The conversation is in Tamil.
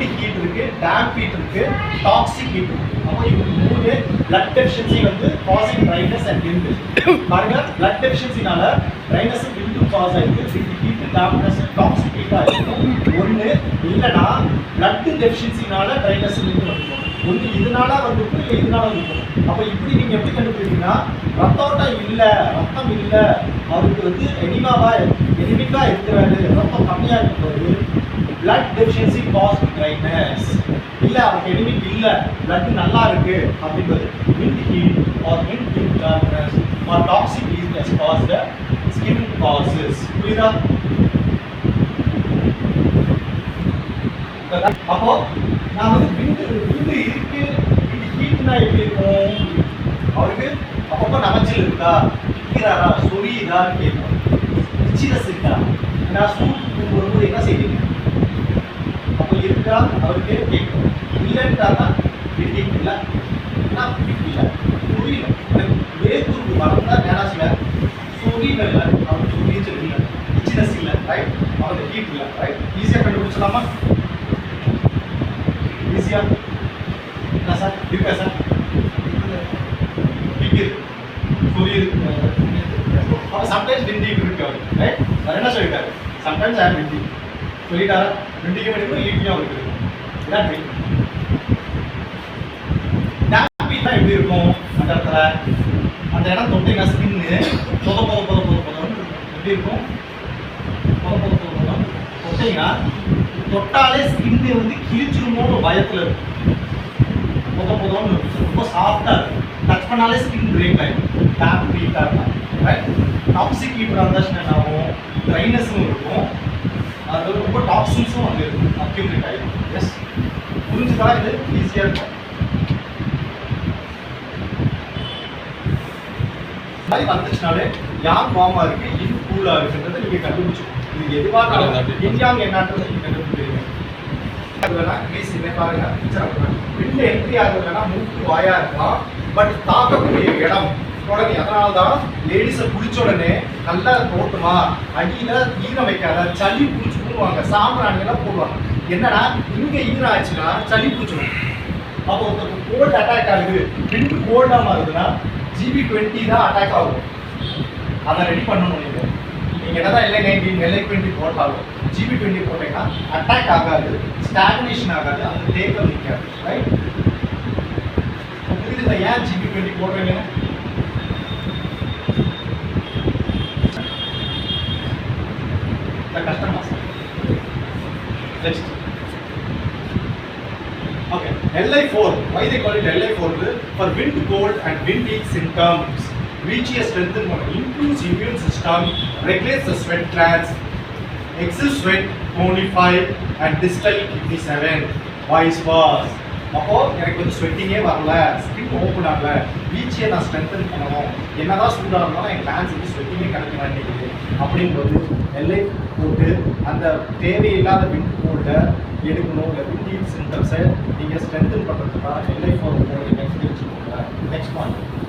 விண்ட் ஹீட் இருக்கு டேம்ப் ஹீட் இருக்கு டாக்ஸிக் ஹீட் இருக்கு. அப்போ இவங்க மூணு பிளட் டெஃபிஷியன்சி வந்து காசிங் ட்ரைனஸ் அண்ட் விண்ட் பாருங்க பிளட் டெஃபிஷியன்சினால ட்ரைனஸ் விண்ட் காஸ் ஆயிருக்கு. விண்ட் ஹீட் டேம்ப்னஸ் டாக்ஸிக் ஹீட்டாக இருக்கும். ஒன்று இல்லைன்னா பிளட் டெஃபிஷியன்சினால ட்ரைனஸ் விண்ட் வந்துடும் ஒன்று இதனால வந்துட்டு இல்லை இதனால வந்துட்டு அப்போ இப்படி நீங்கள் எப்படி கண்டுபிடிப்பீங்கன்னா ரத்தோட்டம் இல்லை ரத்தம் இல்லை அவருக்கு வந்து எனிமாவா எனிமிக்கா இருக்கிறாரு. ரத்தம் கம்மியாக இருக்கும்போது பிளட் டெஃபிஷியன்சி காஸ் கிரைட்னஸ் இல்லை அவருக்கு எனிமிக் இல்லை. பிளட் நல்லா இருக்கு அப்படின்றது மின் ஹீட் ஆர் மின் heat darkness or toxic weakness cause the skin causes புரியுதா? அப்போ நான் வந்து விந்து விந்து இருக்கு விண்டு ஹீட்னா எப்படி இருக்கும் அவருக்கு அப்பப்போ நமைச்சல் இருக்கா நிற்கிறாரா சொரியுதான்னு கேட்கும் இச்சினஸ் இருக்கா நான் சூட் வரும்போது என்ன செய்வீங்க அப்போ இருக்கா அவருக்கு கேட்கும் இல்லைன்றாருன்னா ஹீட் இல்லை நான் ஹீட் இல்லை புரியல எனக்கு வேர்க்குருக்கு வரந்தா நேரம் சில சொரியல இல்லை அவருக்கு சொரியச்சல் இல்லை இச்சினஸ் இல்லை ரைட் அவருக்கு ஹீட் இல்லை ரைட் ஈஸியாக கண்டுபிடிச்சலாமா ஈஸியா என்ன சார் இருக்கா சார் இருக்கு புரியுது. அப்போ சம்டைம்ஸ் விண்டி இருக்கு அவர். ரைட் அவர் என்ன சொல்லிட்டாரு? சம்டைம்ஸ் ஆர் விண்டி சொல்லிட்டாரா? விண்டிக்கு மட்டும் ஈட்டியும் அவருக்கு இருக்கும் இதான் ட்ரீட் டேம்பீனா எப்படி இருக்கும்? அந்த இடத்துல? அந்த இடம் தொட்டிங்கன்னா ஸ்கின்னு பொத பொத பொத பொத பொதன்னு எப்படி இருக்கும்? பொத பொத பொத பொதம் தொட்டிங்கன்னா தொட்டாலே ஸ்கின்னு வந்து கிழிச்சிருமோன்னு பயத்தில் இருக்கும். பொத பொதம்னு ரொம்ப சாஃப்டாக இருக்கும். டச் பண்ணாலே ஸ்கின் பிரேக் ஆகிடும் டேப் ஹீட்டாக இருக்கும் ரைட் டாக்ஸிக் ஹீட்டர் இருந்தாச்சுன்னா என்ன ஆகும் ட்ரைனஸும் இருக்கும். அது ரொம்ப டாக்ஸின்ஸும் அங்கே இருக்கும் அக்யூமிலேட் ஆகிடும் எஸ் புரிஞ்சுதா இது? ஈஸியாக இருக்கும். மாதிரி வந்துச்சுனாலே யாங் வார்மா இருக்கு? இது கூலா இருக்குன்றதை நீங்க கண்டுபிடிச்சு இது எதுவாக இன்யாங் என்னன்றது நீங்க கண்டுபிடிக்கிறீங்க. இதை பாருங்க பிக்சர் விண்டு என்ட்ரி ஆகுதுன்னா மூக்கு வாயா இருக்கலாம் பட் தாக்கக்கூடிய இடம். உடனே அதனால தான் லேடிஸை குளிச்ச உடனே நல்லா போட்டுமா அடியில் ஈரம் வைக்காத சளி பிடிச்சி போடுவாங்க. சாம்பிராணியெல்லாம் போடுவாங்க. என்னன்னா இங்கே ஈரம் ஆச்சுன்னா சளி பிடிச்சிடும் அப்போ ஒருத்தருக்கு கோல்டு அட்டாக் ஆகுது. விண்டு கோல்டாக மாறுதுன்னா ஜிபி டுவெண்ட்டி தான் அட்டாக் ஆகும். அதை ரெடி பண்ணணும் நீங்கள் நீங்கள் என்ன தான் எல்ஐ நைன்டீன் எல்ஐ டுவெண்ட்டி போட்டாலும் ஜிபி டுவெண்ட்டி போட்டீங்கன்னா அட்டாக் ஆகாது ஸ்டாக்னேஷன் ஆகாது அந்த தேக்கம் நிற்காது ரைட் புரியுதுல ஏன் ஜிபி டுவெண்ட்டி போடுறீங்க the customers. Next. Okay, LI4. Why they call it LI4? For wind cold and wind heat symptoms. Reaches strengthen one, improves immune system, regulates the sweat glands, excess sweat, tonified and distal kidney 7. Vice versa. அப்போ எனக்கு வந்து ஸ்வெட்டிங்கே வரல ஸ்கின் ஓப்பன் ஆகல வீச்சியை நான் ஸ்ட்ரென்தன் பண்ணணும் என்னதான் சூடாக இருந்தாலும் என் கிளான்ஸ் வந்து ஸ்வெட்டிங் மாட்டேங்குது அப்படிங்கும்போது எல்லை போட்டு அந்த தேவையில்லாத விண்ட் கோல்டை எடுக்கணும் இல்லை விண்டியல் சிம்டம்ஸை நீங்கள் ஸ்ட்ரென்தன் பண்ணுறதுக்காக எல்ஐ ஃபோர் போடுறீங்க நெக்ஸ்ட் பாயிண்ட்